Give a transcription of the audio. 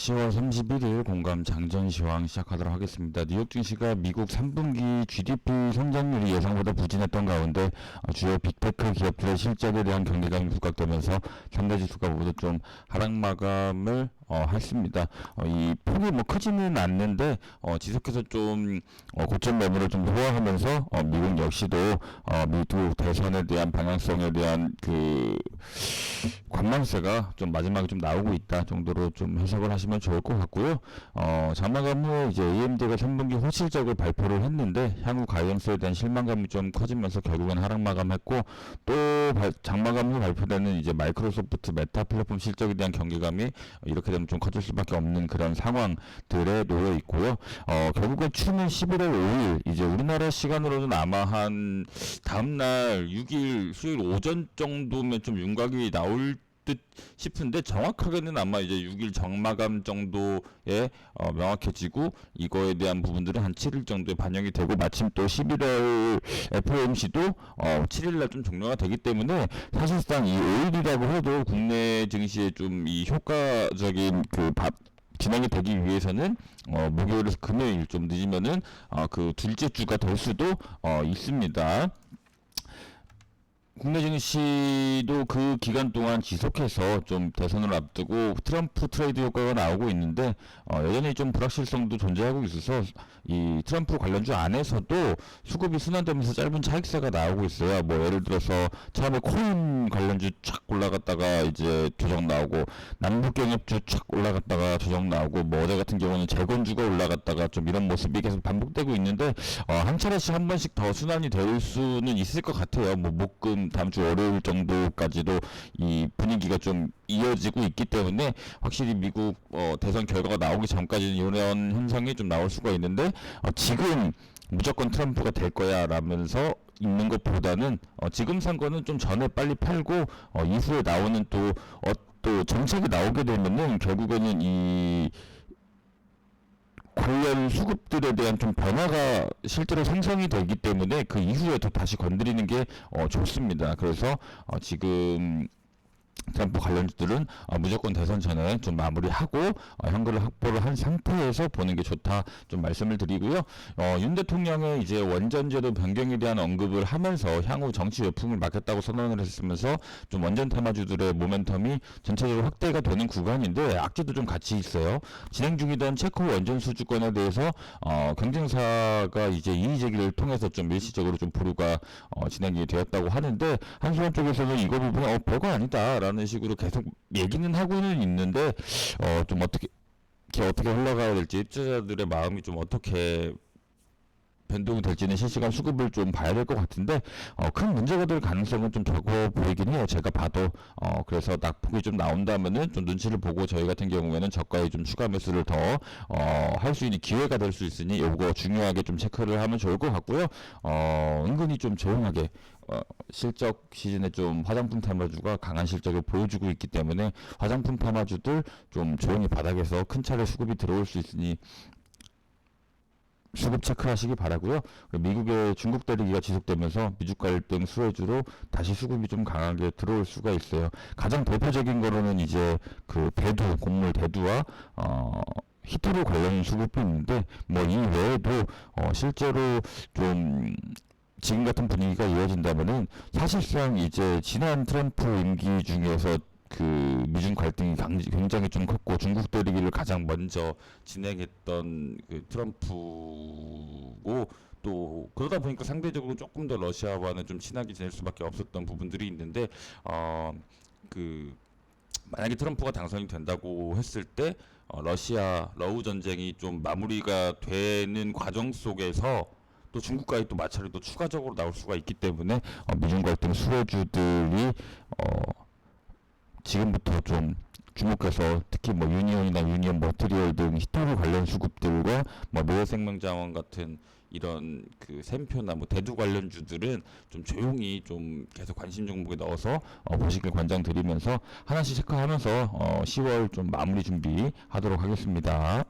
10월 31일 공감 장전 시황 시작하도록 하겠습니다. 뉴욕 증시가 미국 3분기 GDP 성장률이 예상보다 부진했던 가운데 어, 주요 빅테크 기업들의 실적에 대한 경계감이 부각되면서 상대 지수가 모두 좀 하락 마감을 어, 했습니다. 어, 이 폭이 뭐 크지는 않는데 어, 지속해서 좀 어, 고점 매물을 좀 호화하면서 어, 미국 역시도 어, 미국 대선에 대한 방향성에 대한 그 관망세가 좀 마지막에 좀 나오고 있다 정도로 좀 해석을 하시면 좋을 것 같고요. 어, 장마감 후에 이제 AMD가 3분기 호실적을 발표를 했는데 향후 가이언스에 대한 실망감이 좀 커지면서 결국엔 하락 마감했고 또 발- 장마감 후 발표되는 이제 마이크로소프트 메타 플랫폼 실적에 대한 경계감이 이렇게 되면 좀 커질 수밖에 없는 그런 상황들에 놓여 있고요. 어, 결국은 추는 11월 5일 이제 우리나라 시간으로는 아마 한 다음날 6일 수요일 오전 정도면 좀 윤곽이 나올 듯 싶은데 정확하게는 아마 이제 6일 정마감 정도에 어, 명확해지고 이거에 대한 부분들은 한 7일 정도에 반영이 되고 마침 또 11월 FOMC도 어, 7일 날 좀 종료가 되기 때문에 사실상 이 5일이라고 해도 국내 증시에 좀 이 효과적인 그 밥, 진행이 되기 위해서는 어, 목요일에서 금요일 좀 늦으면은 어, 그 둘째 주가 될 수도 어, 있습니다. 국내 증시도 그 기간 동안 지속해서 좀 대선을 앞두고 트럼프 트레이드 효과가 나오고 있는데 어, 여전히 좀 불확실성도 존재하고 있어서 이 트럼프 관련주 안에서도 수급이 순환되면서 짧은 차익세가 나오고 있어요. 뭐 예를 들어서 처음에 코인 관련주 쫙 올라갔다가 이제 조정 나오고 남북 경협주 쫙 올라갔다가 조정 나오고 뭐 어제 같은 경우는 재건주가 올라갔다가 좀 이런 모습이 계속 반복되고 있는데 어, 한 차례씩 한 번씩 더 순환이 될 수는 있을 것 같아요. 뭐 목금 다음 주 월요일 정도까지도 이 분위기가 좀 이어지고 있기 때문에 확실히 미국 어, 대선 결과가 나오기 전까지는 이런 현상이 좀 나올 수가 있는데 어, 지금 무조건 트럼프가 될 거야 라면서 있는 것보다는 어, 지금 산 거는 좀 전에 빨리 팔고 어, 이후에 나오는 또, 어, 또 정책이 나오게 되면은 결국에는 이 관련 수급들에 대한 좀 변화가 실제로 생성이 되기 때문에 그 이후에 또 다시 건드리는 게 어, 좋습니다. 그래서 어, 지금 트럼프 관련주들은 어, 무조건 대선 전에 좀 마무리하고 어, 현금을 확보를 한 상태에서 보는 게 좋다 좀 말씀을 드리고요. 어, 윤 대통령의 이제 원전제도 변경에 대한 언급을 하면서 향후 정치 외풍을 막겠다고 선언을 했으면서 좀 원전 테마주들의 모멘텀이 전체적으로 확대가 되는 구간인데 악재도 좀 같이 있어요. 진행 중이던 체코 원전 수주권에 대해서 어, 경쟁사가 이제 이의 제기를 통해서 좀 일시적으로 좀 보류가 어, 진행이 되었다고 하는데 한수원 쪽에서는 이거 부분은 어, 별거 아니다라는 식으로 계속 얘기는 하고는 있는데 어, 좀 어떻게 어떻게 흘러가야 될지 입주자들의 마음이 좀 어떻게 변동이 될지는 실시간 수급을 좀 봐야 될 것 같은데 어, 큰 문제가 될 가능성은 좀 적어 보이긴 해요. 제가 봐도 어, 그래서 낙폭이 좀 나온다면은 좀 눈치를 보고 저희 같은 경우에는 저가에 좀 추가 매수를 더 어, 할수 있는 기회가 될 수 있으니 요거 중요하게 좀 체크를 하면 좋을 것 같고요. 어, 은근히 좀 조용하게 어, 실적 시즌에 좀 화장품 테마주가 강한 실적을 보여주고 있기 때문에 화장품 테마주들 좀 조용히 바닥에서 큰 차례 수급이 들어올 수 있으니 수급 체크하시기 바라고요. 미국의 중국 대리기가 지속되면서 미중 갈등 수혜주로 다시 수급이 좀 강하게 들어올 수가 있어요. 가장 대표적인 거로는 이제 그 대두 곡물 대두와 어 히트로 관련 수급이 있는데 뭐 이 외에도 어 실제로 좀 지금 같은 분위기가 이어진다면은 사실상 이제 지난 트럼프 임기 중에서 그 미중 갈등이 강- 굉장히 좀 컸고 중국 대리기를 가장 먼저 진행했던 그 트럼프고 또 그러다 보니까 상대적으로 조금 더 러시아와는 좀 친하게 지낼 수밖에 없었던 부분들이 있는데 어그 만약에 트럼프가 당선이 된다고 했을 때 어, 러시아 러우 전쟁이 좀 마무리가 되는 과정 속에서 또 중국과의 또 마찰이 또 추가적으로 나올 수가 있기 때문에 어, 미중 갈등 수혜주들이 어, 지금부터 좀 주목해서 특히 뭐 유니온이나 유니온 머티리얼 등 히토리 관련 수급들과 뭐 노회생명자원 같은 이런 그 샘표나 뭐 대두 관련주들은 좀 조용히 좀 계속 관심 종목에 넣어서 어, 보시길 권장드리면서 하나씩 체크하면서 어, 10월 좀 마무리 준비하도록 하겠습니다.